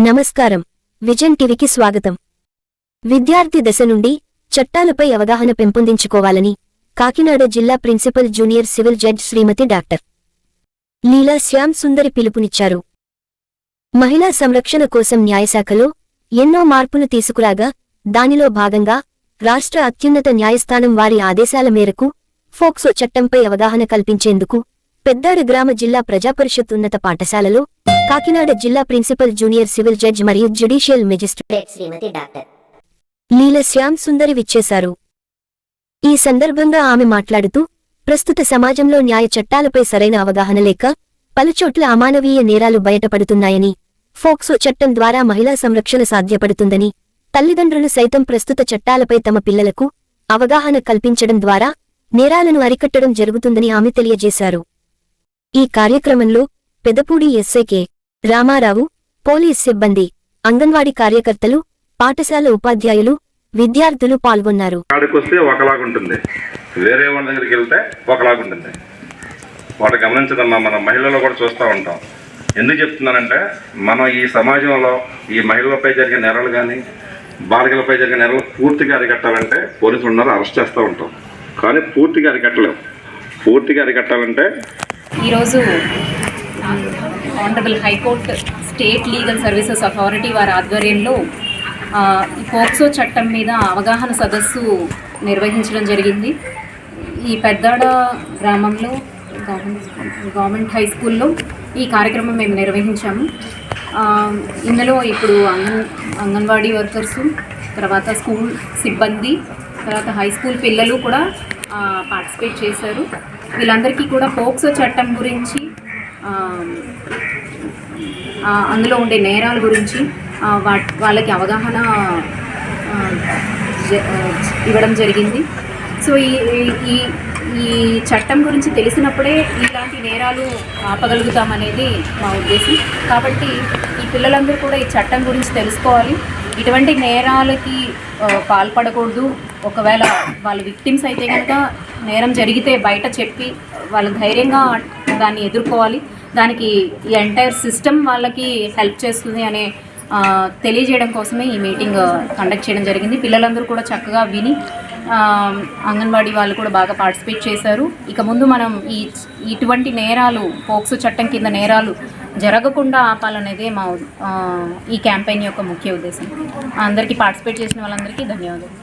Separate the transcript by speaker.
Speaker 1: నమస్కారం. విజన్ టీవీకి స్వాగతం. విద్యార్థి దశ నుండి చట్టాలపై అవగాహన పెంపొందించుకోవాలని కాకినాడ జిల్లా principal junior civil judge Shrimati doctor Leela Shyam Sundari పిలుపునిచ్చారు. మహిళా సంరక్షణ కోసం న్యాయశాఖలో ఎన్నో మార్పులు తీసుకురాగా దానిలో భాగంగా రాష్ట్ర అత్యున్నత న్యాయస్థానం వారి ఆదేశాల మేరకు ఫోక్సో చట్టంపై అవగాహన కల్పించేందుకు పెద్దాడ గ్రామ జిల్లా ప్రజాపరిషత్ ఉన్నత పాఠశాలలో కాకినాడ జిల్లా ప్రిన్సిపల్ జూనియర్ సివిల్ జడ్జ్ మరియు judicial magistrate
Speaker 2: Shrimati doctor.
Speaker 1: Leela Shyam Sundari విచ్చేశారు. ఈ సందర్భంగా ఆమె మాట్లాడుతూ ప్రస్తుత సమాజంలో న్యాయ చట్టాలపై సరైన అవగాహన లేక పలుచోట్ల అమానవీయ నేరాలు బయటపడుతున్నాయని ఫోక్సో చట్టం ద్వారా మహిళా సంరక్షణ సాధ్యపడుతుందని తల్లిదండ్రులు సైతం ప్రస్తుత చట్టాలపై తమ పిల్లలకు అవగాహన కల్పించడం ద్వారా నేరాలను అరికట్టడం జరుగుతుందని ఆమె తెలియజేశారు. ఈ కార్యక్రమంలో పెదపూడి ఎస్ఐకే రామారావు పోలీస్ సిబ్బంది అంగన్వాడీ కార్యకర్తలు పాఠశాల ఉపాధ్యాయులు విద్యార్థులు పాల్గొన్నారు.
Speaker 3: వస్తే ఒకలాగుంటుంది. వేరే వాళ్ళ దగ్గరికి వెళ్తే ఒకలాగుంటుంది. వాటి గమనించదమ్మా మనం మహిళల్లో కూడా చూస్తూ ఉంటాం. ఎందుకు చెప్తున్నానంటే మనం ఈ సమాజంలో ఈ మహిళలపై జరిగే నేరాలు కానీ బాలికలపై జరిగే నేరాలు పూర్తిగా అరికట్టాలంటే పోలీసులు ఉన్నారు అరెస్ట్ చేస్తూ ఉంటాం. కానీ పూర్తిగా అరికట్టలేము పూర్తిగా అరికట్టాలంటే
Speaker 4: ఈరోజు honourable high court state legal services authority వారి ఆధ్వర్యంలో ఈ పోక్సో చట్టం మీద అవగాహన సదస్సు నిర్వహించడం జరిగింది. ఈ పెద్దాడ గ్రామంలో గవర్నమెంట్ గవర్నమెంట్ హై స్కూల్లో ఈ కార్యక్రమం మేము నిర్వహించాము. ఇందులో ఇప్పుడు అంగన్ అంగన్వాడీ వర్కర్సు తర్వాత స్కూల్ సిబ్బంది తర్వాత హై స్కూల్ పిల్లలు కూడా పార్టిసిపేట్ చేశారు. వీళ్ళందరికీ కూడా పోక్సో చట్టం గురించి అందులో ఉండే నేరాల గురించి వా- వాళ్ళకి అవగాహన జ- ఇవ్వడం జరిగింది. సో ఈ ఈ ఈ చట్టం గురించి తెలిసినప్పుడే ఇలాంటి నేరాలు ఆపగలుగుతామనేది మా ఉద్దేశం. కాబట్టి ఈ పిల్లలందరూ కూడా ఈ చట్టం గురించి తెలుసుకోవాలి. ఇటువంటి నేరాలకి పాల్పడకూడదు. ఒకవేళ వాళ్ళ విక్టిమ్స్ అయితే కనుక నేరం జరిగితే బయట చెప్పి వాళ్ళు ధైర్యంగా దాన్ని ఎదుర్కోవాలి. దానికి ఈ ఎంటైర్ సిస్టమ్ వాళ్ళకి హెల్ప్ చేస్తుంది అనే తెలియజేయడం కోసమే ఈ మీటింగ్ కండక్ట్ చేయడం జరిగింది. పిల్లలందరూ కూడా చక్కగా విని అంగన్వాడీ వాళ్ళు కూడా బాగా పార్టిసిపేట్ చేశారు. ఇక ముందు మనం ఈ ఇటువంటి నేరాలు పోక్సో చట్టం కింద నేరాలు జరగకుండా ఆపాలనేదే మా ఈ క్యాంపెయిన్ యొక్క ముఖ్య ఉద్దేశం. అందరికీ పార్టిసిపేట్ చేసిన వాళ్ళందరికీ ధన్యవాదాలు.